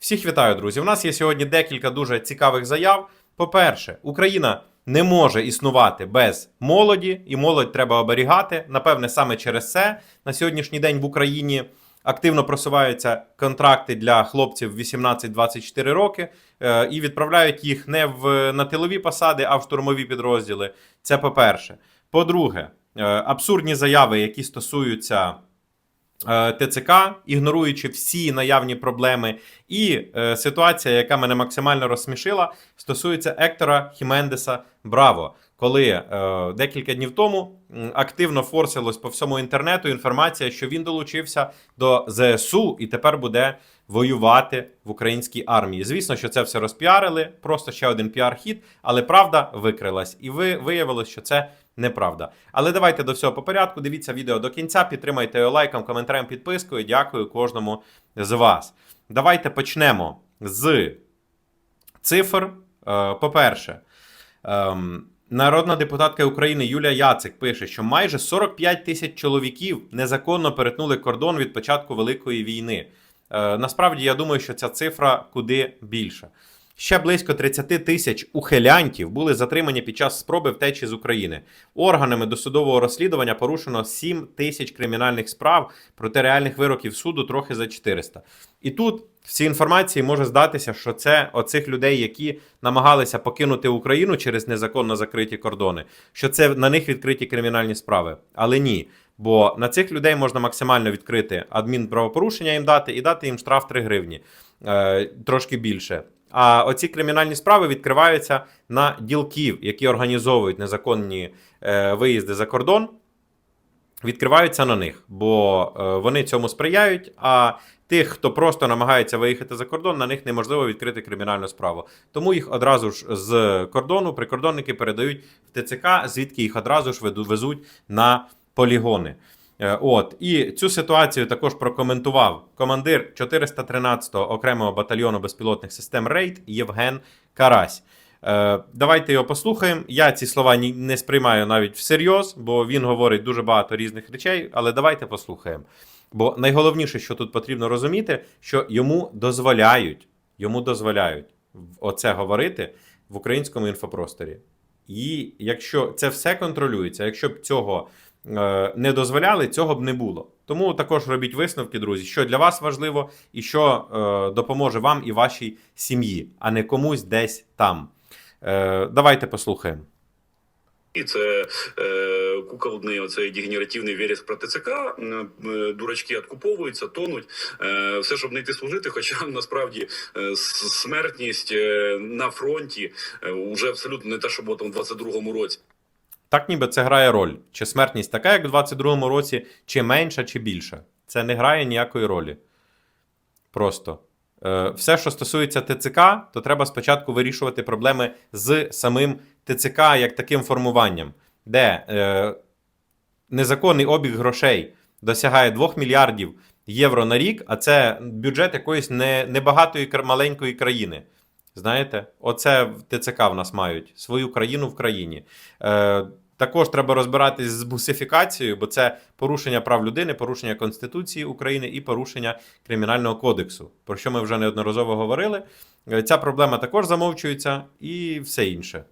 Всіх вітаю, друзі. У нас є сьогодні декілька дуже цікавих заяв. По-перше, Україна не може існувати без молоді, і молодь треба оберігати. Напевне, саме через це на сьогоднішній день в Україні активно просуваються контракти для хлопців 18-24 роки е, і відправляють їх не в на тилові посади, а в штурмові підрозділи. Це по-перше. По-друге, е, абсурдні заяви, які стосуються. Е, ТЦК, ігноруючи всі наявні проблеми, і е, ситуація, яка мене максимально розсмішила, стосується Ектора Хімендеса Браво, коли е, декілька днів тому активно форсилось по всьому інтернету інформація, що він долучився до ЗСУ і тепер буде воювати в українській армії. Звісно, що це все розпіарили, просто ще один піар-хід, але правда викрилась, і ви виявилось, що це неправда. Але давайте до всього по порядку. Дивіться відео до кінця, підтримайте його лайком, коментарем, підпискою. Дякую кожному з вас. Давайте почнемо з цифр. Е, По-перше, ем, народна депутатка України Юлія Яцик пише, що майже 45 тисяч чоловіків незаконно перетнули кордон від початку Великої війни. Е, Насправді, я думаю, що ця цифра куди більша. Ще близько 30 тисяч ухилянтів були затримані під час спроби втечі з України. Органами досудового розслідування порушено 7 тисяч кримінальних справ, проте реальних вироків суду трохи за 400. І тут в цій інформації може здатися, що це оцих людей, які намагалися покинути Україну через незаконно закриті кордони, що це на них відкриті кримінальні справи. Але ні. Бо на цих людей можна максимально відкрити адмінправопорушення їм дати і дати їм штраф 3 гривні, е, трошки більше. А оці кримінальні справи відкриваються на ділків, які організовують незаконні е, виїзди за кордон. Відкриваються на них, бо е, вони цьому сприяють. А тих, хто просто намагається виїхати за кордон, на них неможливо відкрити кримінальну справу. Тому їх одразу ж з кордону прикордонники передають в ТЦК, звідки їх одразу ж везуть на полігони. Е, От і цю ситуацію також прокоментував командир 413-го окремого батальйону безпілотних систем Рейд Євген Карась. Е, Давайте його послухаємо. Я ці слова не сприймаю навіть всерйоз, бо він говорить дуже багато різних речей. Але давайте послухаємо. Бо найголовніше, що тут потрібно розуміти, що йому дозволяють, йому дозволяють оце говорити в українському інфопросторі. І якщо це все контролюється, якщо б цього не дозволяли, цього б не було. Тому також робіть висновки, друзі, що для вас важливо і що е, допоможе вам і вашій сім'ї, а не комусь десь там. Е, давайте послухаємо. І це е, куколдний оцей дегенеративний вереск про ТЦК. Е, Дурачки откуповуються, тонуть. Е, все, щоб не йти служити. Хоча насправді е, смертність е, на фронті е, уже абсолютно не те, що було там в 22-му році. Так ніби це грає роль. Чи смертність така, як в 22-му році, чи менша, чи більша. Це не грає ніякої ролі. Просто. Е, все, що стосується ТЦК, то треба спочатку вирішувати проблеми з самим ТЦК як таким формуванням, де е, незаконний обіг грошей досягає 2 мільярдів євро на рік, а це бюджет якоїсь не, небагатої маленької країни. Знаєте, оце в ТЦК в нас мають свою країну в країні. Е, також треба розбиратись з бусифікацією, бо це порушення прав людини, порушення Конституції України і порушення Кримінального кодексу, про що ми вже неодноразово говорили. Е, Ця проблема також замовчується і все інше.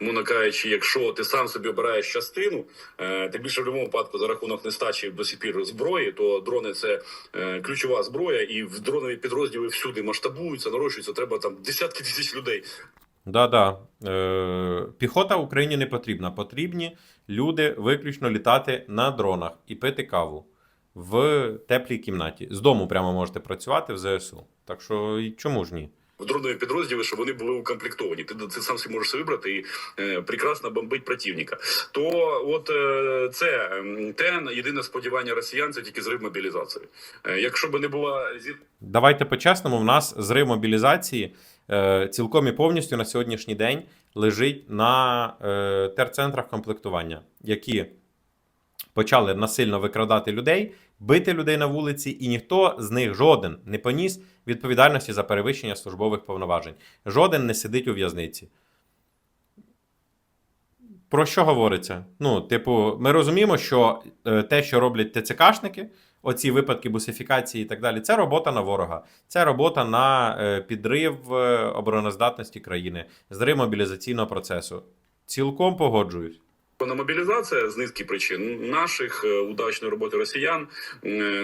Мовно кажучи, якщо ти сам собі обираєш частину, е, тим більше в будь-якому випадку за рахунок нестачі до сих зброї, то дрони це е, ключова зброя, і в дронові підрозділи всюди масштабуються, нарощуються. Треба там десятки тисяч людей. Да-да. Е, піхота в Україні не потрібна. Потрібні люди виключно літати на дронах і пити каву в теплій кімнаті. З дому прямо можете працювати в ЗСУ. Так що чому ж ні? В дронові підрозділи, щоб вони були укомплектовані. Ти, ти сам собі можеш вибрати і е, прекрасно бомбить противника. То от е, це те єдине сподівання росіян, це тільки зрив мобілізації. Е, якщо б не була Давайте по-чесному, в нас зрив мобілізації е, цілком і повністю на сьогоднішній день лежить на е, терцентрах комплектування, які почали насильно викрадати людей, бити людей на вулиці, і ніхто з них жоден не поніс відповідальності за перевищення службових повноважень. Жоден не сидить у в'язниці. Про що говориться? Ну, типу, ми розуміємо, що е, те, що роблять ТЦКшники, оці випадки бусифікації і так далі. Це робота на ворога, це робота на е, підрив е, обороноздатності країни, зрив мобілізаційного процесу. Цілком погоджуюсь. Мобілізація з низки причин наших е, удачної роботи росіян,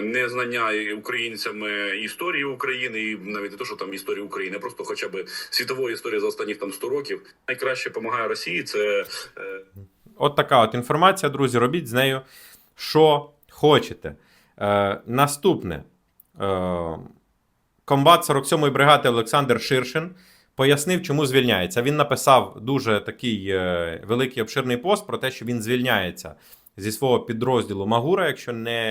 незнання українцями історії України, і навіть не то, що там історії України, а просто хоча б світової історії за останніх там 100 років. Найкраще допомагає Росії. Це е, От така от інформація, друзі. Робіть з нею, що хочете. Е, наступне. Е, комбат 47-ї бригади Олександр Ширшин пояснив, чому звільняється. Він написав дуже такий е, великий обширний пост про те, що він звільняється зі свого підрозділу Магура, якщо не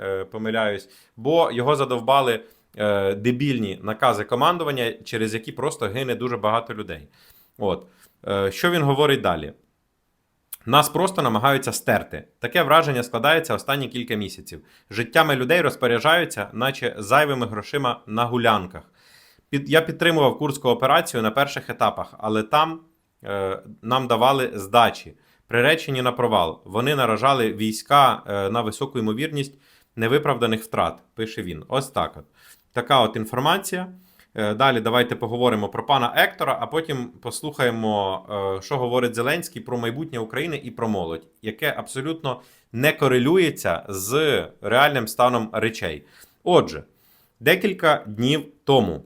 е, помиляюсь, бо його задовбали е, дебільні накази командування, через які просто гине дуже багато людей. От. Що він говорить далі? Нас просто намагаються стерти. Таке враження складається останні кілька місяців. Життями людей розпоряджаються, наче зайвими грошима на гулянках. Під, я підтримував курську операцію на перших етапах, але там е, нам давали здачі, приречені на провал. Вони наражали війська е, на високу ймовірність невиправданих втрат, пише він. Ось так от. Така от інформація. Е, Далі давайте поговоримо про пана Ектора, а потім послухаємо, е, що говорить Зеленський про майбутнє України і про молодь, яке абсолютно не корелюється з реальним станом речей. Отже, декілька днів тому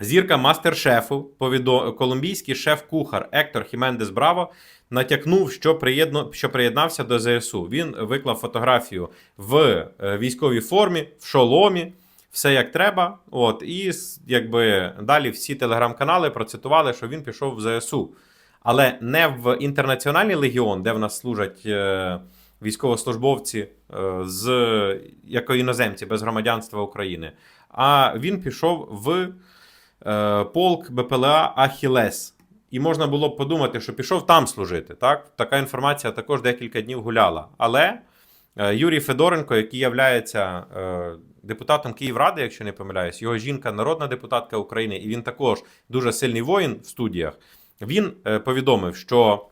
зірка мастер-шефу, повідо... колумбійський шеф-кухар Ектор Хімендес Браво натякнув, що, приєдно... що приєднався до ЗСУ. Він виклав фотографію в е, військовій формі, в шоломі все як треба. От, і якби далі всі телеграм-канали процитували, що він пішов в ЗСУ. Але не в інтернаціональний легіон, де в нас служать е, військовослужбовці е, з як іноземці без громадянства України. А він пішов в полк БПЛА Ахілес. І можна було б подумати, що пішов там служити. Так? Така інформація також декілька днів гуляла. Але Е, Юрій Федоренко, який являється е, депутатом Київради, якщо не помиляюсь, його жінка народна депутатка України, і він також дуже сильний воїн в студіях. Він е, повідомив, що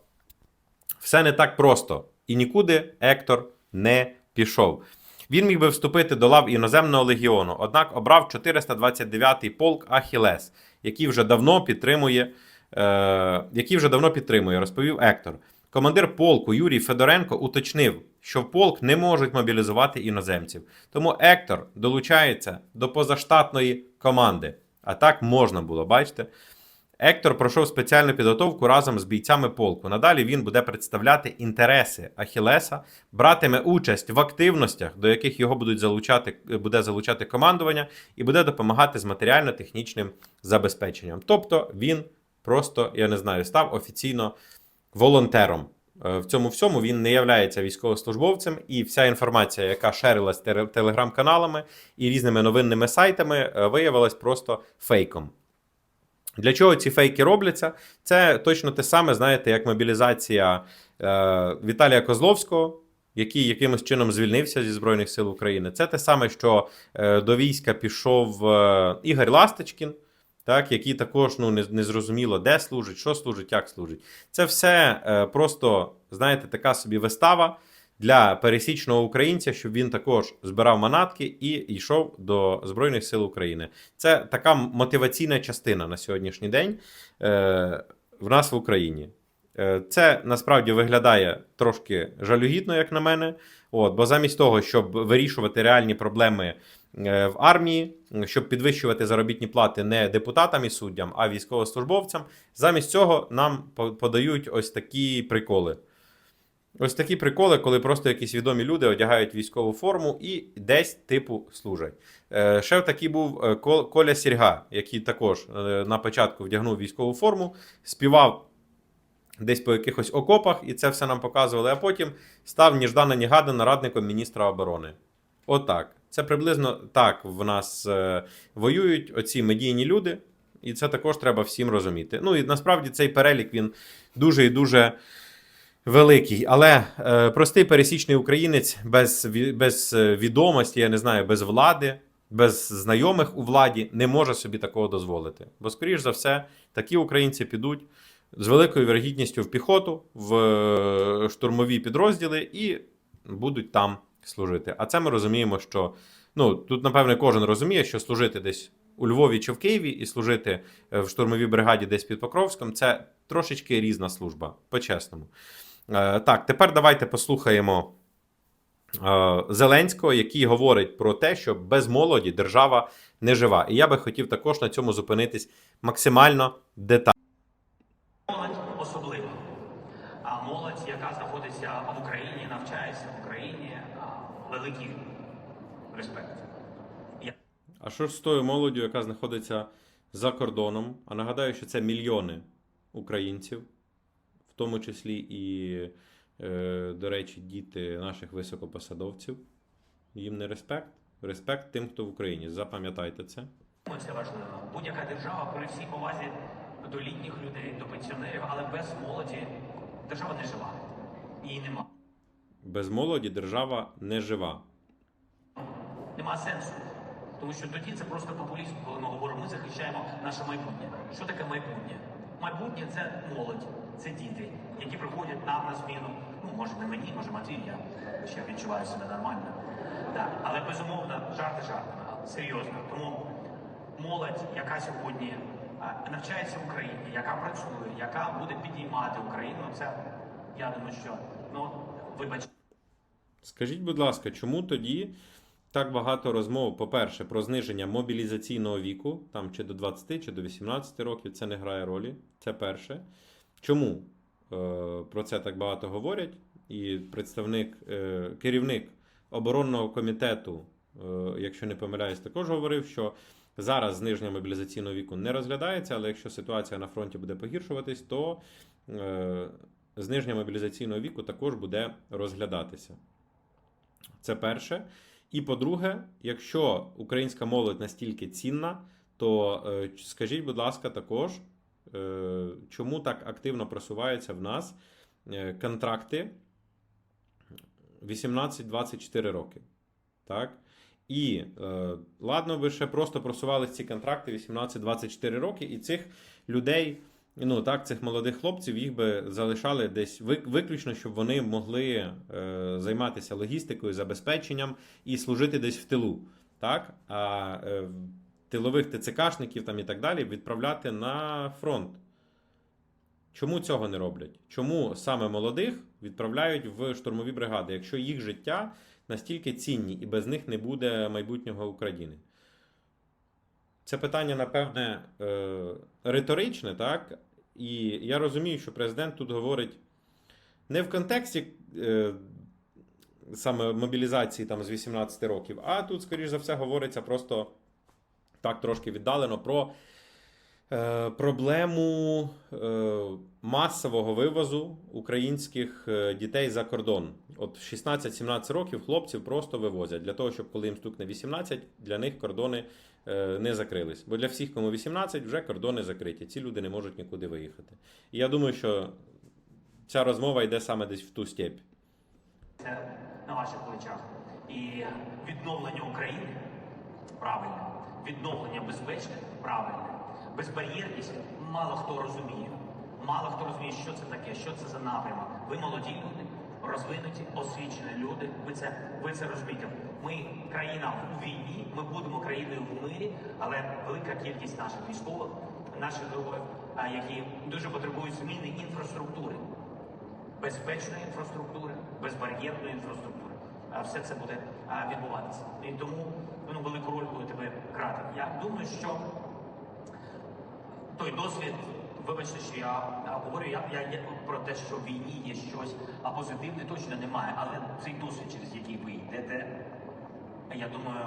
все не так просто, і нікуди Ектор не пішов. Він міг би вступити до лав іноземного легіону, однак обрав 429-й полк Ахілес, який вже давно підтримує, е, який вже давно підтримує, розповів Ектор. Командир полку Юрій Федоренко уточнив, що в полк не можуть мобілізувати іноземців. Тому Ектор долучається до позаштатної команди. А так можна було, бачите? Ектор пройшов спеціальну підготовку разом з бійцями полку. Надалі він буде представляти інтереси Ахілеса, братиме участь в активностях, до яких його будуть залучати, буде залучати командування, і буде допомагати з матеріально-технічним забезпеченням. Тобто він просто, я не знаю, став офіційно волонтером. Е, В цьому всьому він не являється військовослужбовцем, і вся інформація, яка шерилась телеграм-каналами і різними новинними сайтами, е, виявилась просто фейком. Для чого ці фейки робляться? Це точно те саме, знаєте, як мобілізація е, Віталія Козловського, який якимось чином звільнився зі Збройних сил України. Це те саме, що е, до війська пішов е, Ігор Ласточкін, так, який також ну, не, не зрозуміло, де служить, що служить, як служить. Це все е, просто, знаєте, така собі вистава для пересічного українця, щоб він також збирав манатки і йшов до Збройних сил України. Це така мотиваційна частина на сьогоднішній день е, в нас в Україні. Е, Це насправді виглядає трошки жалюгідно, як на мене. От, бо замість того, щоб вирішувати реальні проблеми е, в армії, щоб підвищувати заробітні плати не депутатам і суддям, а військовослужбовцям, замість цього нам подають ось такі приколи. Ось такі приколи, коли просто якісь відомі люди одягають військову форму і десь типу служать. Е, Ще такий був е, Коля Сірга, який також е, на початку вдягнув військову форму, співав десь по якихось окопах, і це все нам показували, а потім став ніждано нігадано радником міністра оборони. Отак. Це приблизно так в нас е, воюють оці медійні люди, і це також треба всім розуміти. Ну і насправді цей перелік він дуже і дуже великий. Але е, простий пересічний українець без, без е, відомості, я не знаю, без влади, без знайомих у владі не може собі такого дозволити. Бо, скоріш за все, такі українці підуть з великою вірогідністю в піхоту, в е, штурмові підрозділи і будуть там служити. А це ми розуміємо, що ну, тут, напевне, кожен розуміє, що служити десь у Львові чи в Києві і служити е, в штурмовій бригаді десь під Покровськом це трошечки різна служба, по-чесному. Е, Так, тепер давайте послухаємо е, Зеленського, який говорить про те, що без молоді держава не жива. І я би хотів також на цьому зупинитись максимально детально. Молодь особлива. А молодь, яка знаходиться в Україні, навчається в Україні, великий респект. Я А що ж з тою молоддю, яка знаходиться за кордоном? А нагадаю, що це мільйони українців, в тому числі і, е, до речі, діти наших високопосадовців. Їм не респект. Респект тим, хто в Україні. Запам'ятайте це. це важливо. Будь-яка держава, при всій повазі до літніх людей, до пенсіонерів, але без молоді держава не жива. Її нема. Без молоді держава не жива. Нема сенсу. Тому що тоді це просто популізм, коли ми говоримо, ми захищаємо наше майбутнє. Що таке майбутнє? Майбутнє це молодь, це діти, які приходять нам на зміну. Ну, може, не мені, може, Матвій, я ще відчуваю себе нормально. Так, але безумовно, жарти жартами, серйозно. Тому молодь, яка сьогодні навчається в Україні, яка працює, яка буде підіймати Україну, це я думаю, що ну вибач. Скажіть, будь ласка, чому тоді так багато розмов, по-перше, про зниження мобілізаційного віку, там чи до 20, чи до 18 років, це не грає ролі. Це перше. Чому е, про це так багато говорять? І представник, е, керівник оборонного комітету, е, якщо не помиляюсь, також говорив, що зараз зниження мобілізаційного віку не розглядається, але якщо ситуація на фронті буде погіршуватись, то зниження мобілізаційного віку також буде розглядатися. Це перше. І по-друге, якщо українська молодь настільки цінна, то скажіть, будь ласка, також, чому так активно просуваються в нас е, контракти 18-24 роки. Так? І е, ладно би ще просто просувалися ці контракти 18-24 роки, і цих людей, ну так, цих молодих хлопців, їх би залишали десь виключно, щоб вони могли е, займатися логістикою, забезпеченням і служити десь в тилу. Так? А е, тилових ТЦКшників там і так далі відправляти на фронт. Чому цього не роблять? Чому саме молодих відправляють в штурмові бригади, якщо їх життя настільки цінні і без них не буде майбутнього України? Це питання, напевне, е, риторичне, так? І я розумію, що президент тут говорить не в контексті е, саме мобілізації там, з 18 років, а тут, скоріш за все, говориться просто так трошки віддалено про е, проблему е, масового вивозу українських е, дітей за кордон. От 16-17 років хлопців просто вивозять для того, щоб коли їм стукне 18, для них кордони е, не закрились. Бо для всіх, кому 18, вже кордони закриті. Ці люди не можуть нікуди виїхати. І я думаю, що ця розмова йде саме десь в ту степь. це на ваших плечах. І відновлення України правильне, відновлення безпечне правильне. Безбар'єрність мало хто розуміє. Мало хто розуміє, що це таке, що це за напрямок. Ви молоді люди, розвинуті, освічені люди. Ви це, ви це розумієте. Ми країна у війні, ми будемо країною в мирі, але велика кількість наших військових, наших героїв, які дуже потребують зміни інфраструктури безпечної інфраструктури, безбар'єрної інфраструктури. Все це буде відбуватися. І тому ну, велику роль буде тебе грати. Я думаю, що той досвід, вибачте, що я говорю, я, я, я про те, що в війні є щось, позитивне точно немає. Але цей досвід, через який ви йдете, я думаю,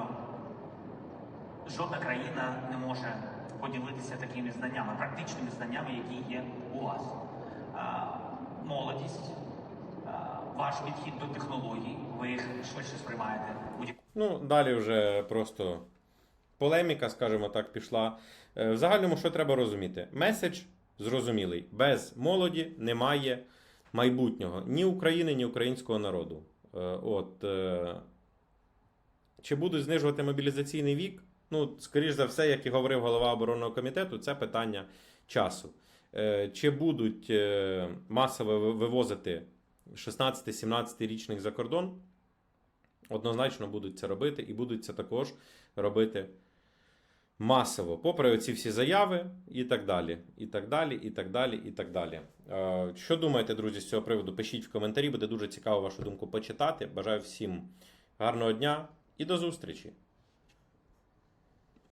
жодна країна не може поділитися такими знаннями, практичними знаннями, які є у вас. Молодість, ваш підхід до технологій, ви їх швидше сприймаєте. Ну, далі вже просто полеміка, скажімо так, пішла. Е, В загальному, що треба розуміти? Меседж зрозумілий: без молоді немає майбутнього ні України, ні українського народу. Е, От, е, чи будуть знижувати мобілізаційний вік? Ну, скоріш за все, як і говорив голова оборонного комітету, це питання часу. Чи будуть масово вивозити 16-17 річних за кордон? однозначно будуть це робити і будуть це також робити масово, попри оці всі заяви і так далі. І так далі, і так далі, і так далі. Е, Що думаєте, друзі, з цього приводу? Пишіть в коментарі, буде дуже цікаво вашу думку почитати. Бажаю всім гарного дня і до зустрічі!